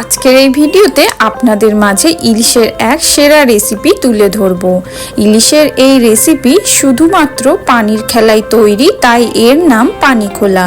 আজকের এই ভিডিওতে আপনাদের মাঝে ইলিশের এক সেরা রেসিপি তুলে ধরব। ইলিশের এই রেসিপি শুধুমাত্র পানির খেলায় তৈরি, তাই এর নাম পানি খোলা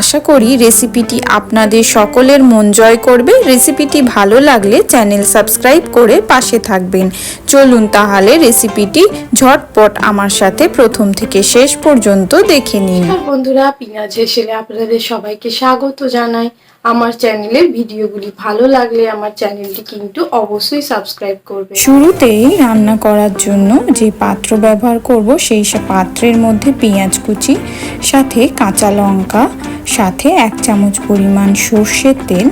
আশা করি রেসিপিটি আপনাদের সকলের মন জয় করবে। রেসিপিটি ভালো লাগলে চ্যানেল সাবস্ক্রাইব করে পাশে থাকবেন। চলুন তাহলে রেসিপিটি ঝটপট আমার সাথে প্রথম থেকে শেষ পর্যন্ত দেখে নিন। বন্ধুরা পিনাজ হেসেলে আপনাদের সবাইকে স্বাগত জানাই। আমার চ্যানেলের ভিডিওগুলি ভালো লাগলে আমার চ্যানেলটি কিন্তু অবশ্যই সাবস্ক্রাইব করবে। শুরুতেই রান্না করার জন্য যে পাত্র ব্যবহার করব, সেই পাত্রের মধ্যে পেঁয়াজ কুচি, সাথে কাঁচা লঙ্কা, সাথে এক চামচ পরিমাণ সর্ষের তেল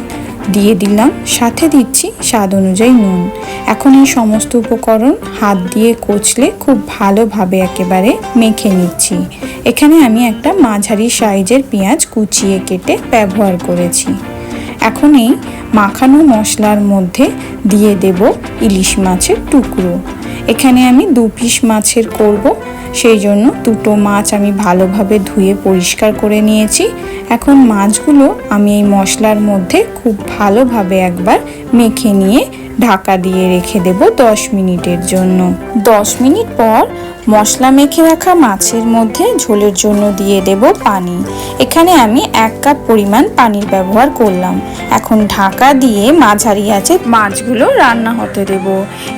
দিয়ে দিলাম, সাথে দিচ্ছি স্বাদ অনুযায়ী নুন। এখন এই সমস্ত উপকরণ হাত দিয়ে কচলে খুব ভালোভাবে একেবারে মেখে নিচ্ছি। এখানে আমি একটা মাঝারি সাইজের পেঁয়াজ কুচিয়ে কেটে ব্যবহার করেছি। এখন এই মাখানো মশলার মধ্যে দিয়ে দেব ইলিশ মাছের টুকরো। এখানে আমি দু পিস মাছের করব সেই জন্য দুটো মাছ আমি ভালোভাবে ধুয়ে পরিষ্কার করে নিয়েছি। এখন মাছগুলো আমি এই মশলার মধ্যে খুব ভালোভাবে একবার মেখে নিয়ে ঢাকা দিয়ে রেখে দেব দশ মিনিটের জন্য। দশ মিনিট পর মশলা মেখে রাখা মাছের মধ্যে ঝোলের জন্য দিয়ে দেব পানি। এখানে আমি এক কাপ পরিমাণ পানির ব্যবহার করলাম। এখন ঢাকা দিয়ে মাঝারি আছে মাছগুলো রান্না হতে দেব।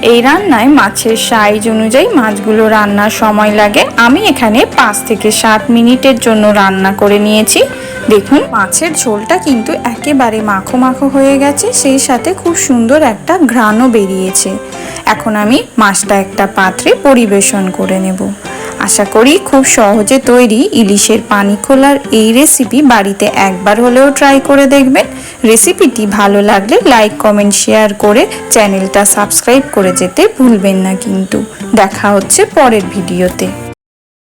এই রান্নায় মাছের সাইজ অনুযায়ী মাছগুলো রান্নার সময় লাগে। আমি এখানে পাঁচ থেকে সাত মিনিটের জন্য রান্না করে নিয়েছি। দেখুন, মাছের ঝোলটা কিন্তু একেবারে মাখো মাখো হয়ে গেছে, সেই সাথে খুব সুন্দর একটা ঘ্রাণও বেরিয়েছে। এখন আমি মাছটা একটা পাত্রে পরিবেশন করে নেব। আশা করি খুব সহজে তৈরি ইলিশের পানি খোলার এই রেসিপি বাড়িতে একবার হলেও ট্রাই করে দেখবেন। রেসিপিটি ভালো লাগলে লাইক কমেন্ট শেয়ার করে চ্যানেলটা সাবস্ক্রাইব করে যেতে ভুলবেন না কিন্তু। দেখা হচ্ছে পরের ভিডিওতে